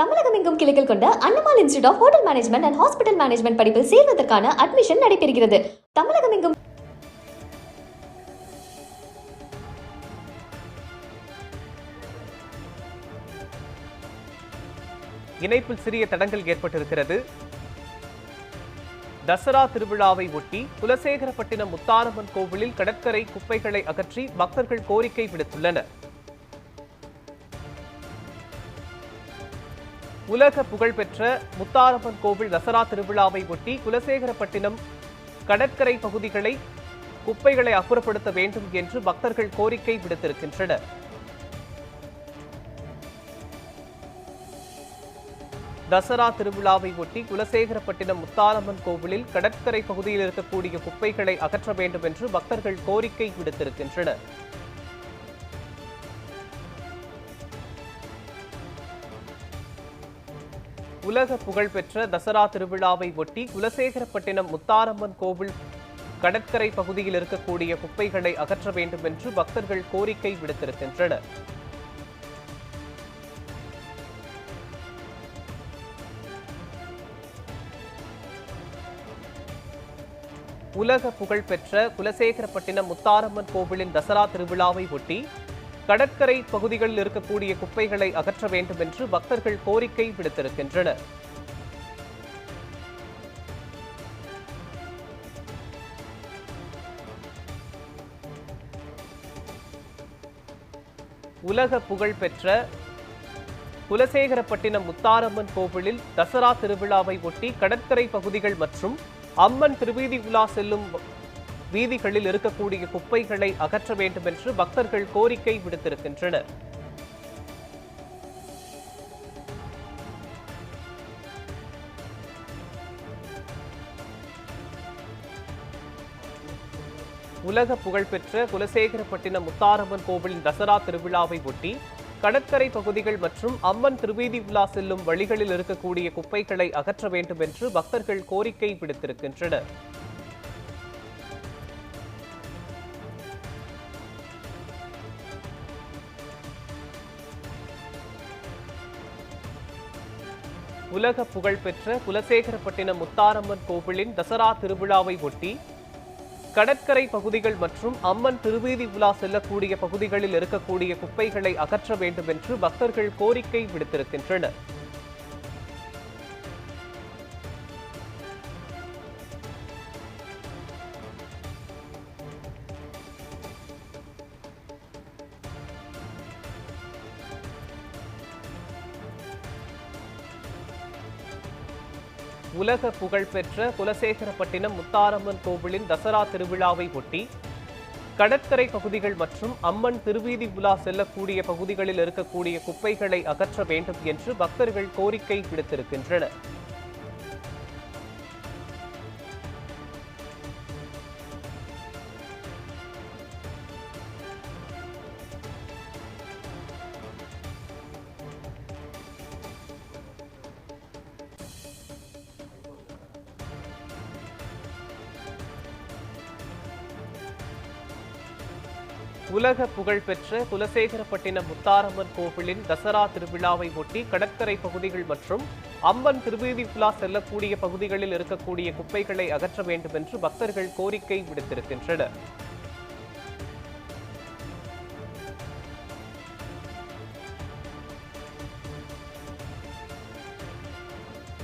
தமிழகம் எங்கும் கிளைகள் கொண்ட Annamal institute of hotel management and hospital management படிப்பில் சேர்வதற்கான அட்மிஷன் நடைபெறுகிறது. தமிழகம் எங்கும் இணைப்பில் சிறிய தடங்கள் ஏற்பட்டிருக்கிறது. தசரா திருவிழாவை ஒட்டி குலசேகரப்பட்டினம் முத்தாரம்மன் கோவிலில் கடற்கரை குப்பைகளை அகற்றி பக்தர்கள் கோரிக்கை விடுத்துள்ளனர். உலக புகழ்பெற்ற முத்தாரம்மன் கோவில் தசரா திருவிழாவை ஒட்டி குலசேகரப்பட்டினம் கடற்கரை பகுதிகளை குப்பைகளை அப்புறப்படுத்த வேண்டும் என்று பக்தர்கள் கோரிக்கை விடுத்திருக்கின்றனர். தசரா திருவிழாவை ஒட்டி குலசேகரப்பட்டினம் முத்தாரம்மன் கோவிலில் கடற்கரை பகுதியில் இருக்கக்கூடிய குப்பைகளை அகற்ற வேண்டும் என்று பக்தர்கள் கோரிக்கை விடுத்திருக்கின்றனர். உலக புகழ்பெற்ற தசரா திருவிழாவை ஒட்டி குலசேகரப்பட்டினம் முத்தாரம்மன் கோவில் கடற்கரை பகுதியில் இருக்கக்கூடிய குப்பைகளை அகற்ற வேண்டும் என்று பக்தர்கள் கோரிக்கை விடுத்திருக்கின்றனர். உலக புகழ்பெற்ற குலசேகரப்பட்டினம் முத்தாரம்மன் கோவிலின் தசரா திருவிழாவை ஒட்டி கடற்கரை பகுதிகளில் இருக்கக்கூடிய குப்பைகளை அகற்ற வேண்டும் என்று பக்தர்கள் கோரிக்கை விடுத்திருக்கின்றனர். உலக புகழ்பெற்ற குலசேகரப்பட்டினம் முத்தாரம்மன் கோவிலில் தசரா திருவிழாவை ஒட்டி கடற்கரை பகுதிகள் மற்றும் அம்மன் திருவீதி உலா செல்லும் வீதிகளில் இருக்கக்கூடிய குப்பைகளை அகற்ற வேண்டும் என்று பக்தர்கள் கோரிக்கை விடுத்திருக்கின்றனர். உலக புகழ்பெற்ற குலசேகரப்பட்டினம் முத்தாரம்மன் கோவிலின் தசரா திருவிழாவை ஒட்டி கடற்கரை பகுதிகள் மற்றும் அம்மன் திருவீதி உலா செல்லும் வழிகளில் இருக்கக்கூடிய குப்பைகளை அகற்ற வேண்டும் என்று பக்தர்கள் கோரிக்கை விடுத்திருக்கின்றனர். உலக புகழ்பெற்ற குலசேகரப்பட்டினம் முத்தாரம்மன் கோவிலின் தசரா திருவிழாவை ஒட்டி கடற்கரை பகுதிகள் மற்றும் அம்மன் திருவீதி உலா செல்லக்கூடிய பகுதிகளில் இருக்கக்கூடிய குப்பைகளை அகற்ற வேண்டும் என்று பக்தர்கள் கோரிக்கை விடுத்திருக்கின்றனர். உலக புகழ்பெற்ற குலசேகரப்பட்டினம் முத்தாரம்மன் கோவிலின் தசரா திருவிழாவை ஒட்டி கடற்கரை பகுதிகள் மற்றும் அம்மன் திருவீதி உலா செல்லக்கூடிய பகுதிகளில் இருக்கக்கூடிய குப்பைகளை அகற்ற வேண்டும் என்று பக்தர்கள் கோரிக்கை விடுத்திருக்கின்றனர். உலக புகழ்பெற்ற குலசேகரப்பட்டினம் முத்தாரம்மன் கோவிலின் தசரா திருவிழாவை ஒட்டி கடற்கரை பகுதிகள் மற்றும் அம்மன் திருவீதி உலா செல்லக்கூடிய பகுதிகளில் இருக்கக்கூடிய குப்பைகளை அகற்ற வேண்டும் என்று பக்தர்கள் கோரிக்கை விடுத்திருக்கின்றனர்.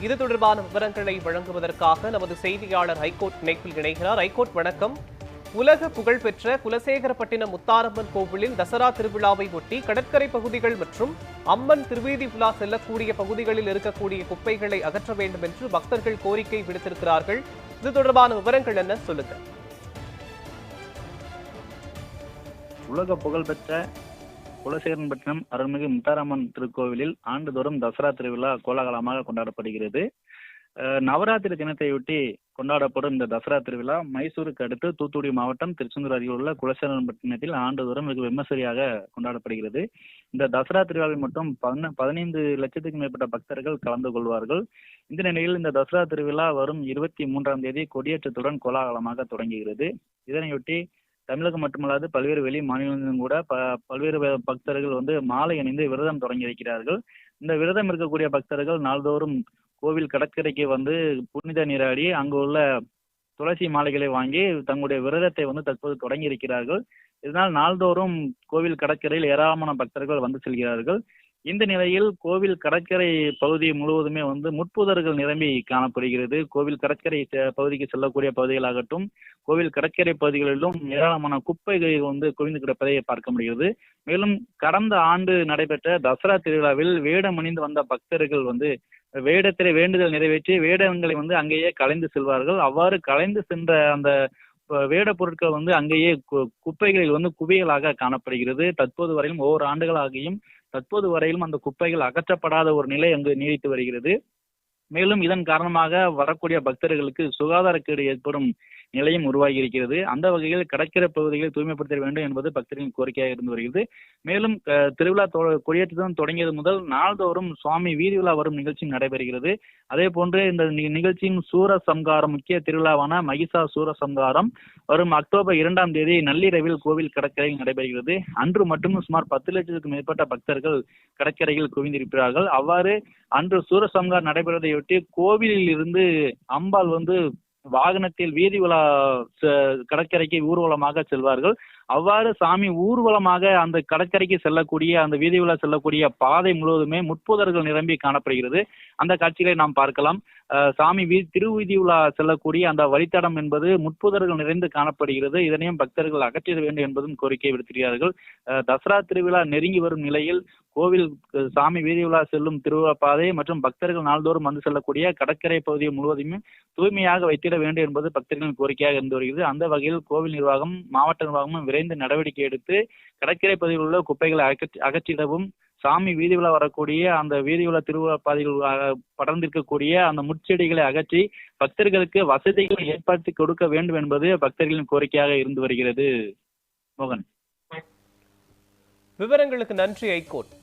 இது தொடர்பான விவரங்களை வழங்குவதற்காக நமது செய்தியாளர் ஹைகோர்ட் இணைப்பில் இணைகிறார். ஹைகோர்ட் வணக்கம். உலக புகழ்பெற்ற குலசேகரப்பட்டினம் முத்தாரம்மன் கோவிலில் தசரா திருவிழாவை ஒட்டி கடற்கரை பகுதிகள் மற்றும் அம்மன் திருவீதி உலா செல்லக்கூடிய பகுதிகளில் இருக்கக்கூடிய குப்பைகளை அகற்ற வேண்டும் என்று பக்தர்கள் கோரிக்கை விடுத்திருக்கிறார்கள். இது தொடர்பான விவரங்கள் என்ன? சொல்லுங்க. உலக புகழ்பெற்ற குலசேகரன்பட்டினம் அருள்மிகு முத்தாரம்மன் திருக்கோவிலில் ஆண்டுதோறும் தசரா திருவிழா கோலாகலமாக கொண்டாடப்படுகிறது. நவராத்திரி தினத்தையொட்டி கொண்டாடப்படும் இந்த தசரா திருவிழா மைசூருக்கு அடுத்து தூத்துக்குடி மாவட்டம் திருச்செந்தூர் அருகில் உள்ள குலசேரன்பட்டினத்தில் ஆண்டுதோறும் வெகு விமர்சையாக கொண்டாடப்படுகிறது. இந்த தசரா திருவிழாவில் மட்டும் பதின பதினைந்து லட்சத்துக்கும் மேற்பட்ட பக்தர்கள் கலந்து கொள்வார்கள். இந்த நிலையில் இந்த தசரா திருவிழா வரும் இருபத்தி மூன்றாம் தேதி கொடியேற்றத்துடன் கோலாகலமாக தொடங்குகிறது. இதனையொட்டி தமிழகம் மட்டுமல்லாது பல்வேறு வெளி மாநிலங்களிலும் கூட ப பல்வேறு பக்தர்கள் வந்து மாலை அணிந்து விரதம் தொடங்கி வைக்கிறார்கள். இந்த விரதம் இருக்கக்கூடிய பக்தர்கள் நாள்தோறும் கோவில் கடற்கரைக்கு வந்து புனித நீராடி அங்கு உள்ள துளசி மாலைகளை வாங்கி தங்களுடைய விரதத்தை வந்து தற்போது தொடங்கி இருக்கிறார்கள் இதனால் நாள்தோறும் கோவில் கடற்கரையில் ஏராளமான பக்தர்கள் வந்து செல்கிறார்கள். இந்த நிலையில் கோவில் கடற்கரை பகுதி முழுவதுமே வந்து முட்புதர்கள் நிரம்பி காணப்படுகிறது. கோவில் கடற்கரை பகுதிக்கு செல்லக்கூடிய பகுதிகளாகட்டும் கோவில் கடற்கரை பகுதிகளிலும் ஏராளமான குப்பைகள் வந்து குவிந்து கிடப்பதை பார்க்க முடிகிறது. மேலும் கடந்த ஆண்டு நடைபெற்ற தசரா திருவிழாவில் வேடம் அணிந்து வந்த பக்தர்கள் வந்து வேடத்திலே வேண்டுதல் நிறைவேற்றி வேடங்களை வந்து அங்கேயே கலைந்து செல்வார்கள். அவ்வாறு கலைந்து சென்ற அந்த வேட பொருட்கள் வந்து அங்கேயே கு- குப்பைகளில் வந்து குவியலாக காணப்படுகிறது. தற்போது வரையிலும் ஒவ்வொரு ஆண்டுகளாகியும் தற்போது வரையிலும் அந்த குப்பைகள் அகற்றப்படாத ஒரு நிலை அங்கு நீடித்து வருகிறது. மேலும் இதன் காரணமாக வரக்கூடிய பக்தர்களுக்கு சுகாதாரக்கேடு ஏற்படும் நிலையும் உருவாகி இருக்கிறது அந்த வகையில் கடற்கரை பகுதிகளை தூய்மைப்படுத்த வேண்டும் என்பது பக்தர்களின் கோரிக்கையாக இருந்து வருகிறது. மேலும் அஹ், திருவிழா தொ- கொடியேற்றத்துடன் தொடங்கியது முதல் நாள்தோறும் சுவாமி வீதி விழா வரும் நிகழ்ச்சியும் நடைபெறுகிறது. அதே போன்று இந்த நிகழ்ச்சியின் சூர சம்காரம் முக்கிய திருவிழாவான மகிஷா சூர சம்காரம் வரும் அக்டோபர் இரண்டாம் தேதி நள்ளிரவில் கோவில் கடற்கரையில் நடைபெறுகிறது. அன்று மட்டும் சுமார் பத்து லட்சத்துக்கும் மேற்பட்ட பக்தர்கள் கடற்கரையில் குவிந்திருக்கிறார்கள். அவ்வாறு அன்று சூரசம்கார் நடைபெறுவதையொட்டி கோவிலில் இருந்து அம்பாள் வந்து வாகனத்தில் வீதி உலா கடற்கரைக்கு ஊர்வலமாக செல்வார்கள். அவ்வாறு சாமி ஊர்வலமாக அந்த கடற்கரைக்கு செல்லக்கூடிய அந்த வீதி உலா செல்லக்கூடிய பாதை முழுவதுமே முட்புதர்கள் நிரம்பி காணப்படுகிறது. அந்த காட்சிகளை நாம் பார்க்கலாம். சாமி வீ திருவீதி உலா செல்லக்கூடிய அந்த வழித்தடம் என்பது முட்புதர்கள் நிறைந்து காணப்படுகிறது. இதனையும் பக்தர்கள் அகற்றிட வேண்டும் என்பதும் கோரிக்கை விடுத்திருக்கிறார்கள். அஹ் தசரா திருவிழா நெருங்கி வரும் நிலையில் கோவில் சாமி வீதி உலா செல்லும் திருவிழா பாதை மற்றும் பக்தர்கள் நாள்தோறும் வந்து செல்லக்கூடிய கடற்கரை பகுதியை முழுவதுமே தூய்மையாக வைத்திட வேண்டும் என்பது பக்தர்களின் கோரிக்கையாக இருந்து வருகிறது. அந்த வகையில் கோவில் நிர்வாகம் மாவட்ட நிர்வாகமும் விரைந்து நடவடிக்கை எடுத்து கடற்கரை பகுதியில் உள்ள குப்பைகளை அகற்றி அகற்றிடவும் சாமி வீதி உலா வரக்கூடிய அந்த வீதி உலா திருவிழா பாதையில் படர்ந்திருக்கக்கூடிய அந்த முட்செடிகளை அகற்றி பக்தர்களுக்கு வசதிகளை ஏற்படுத்தி கொடுக்க வேண்டும் என்பது பக்தர்களின் கோரிக்கையாக இருந்து வருகிறது. மோகன். விவரங்களுக்கு நன்றி ஐகோர்ட்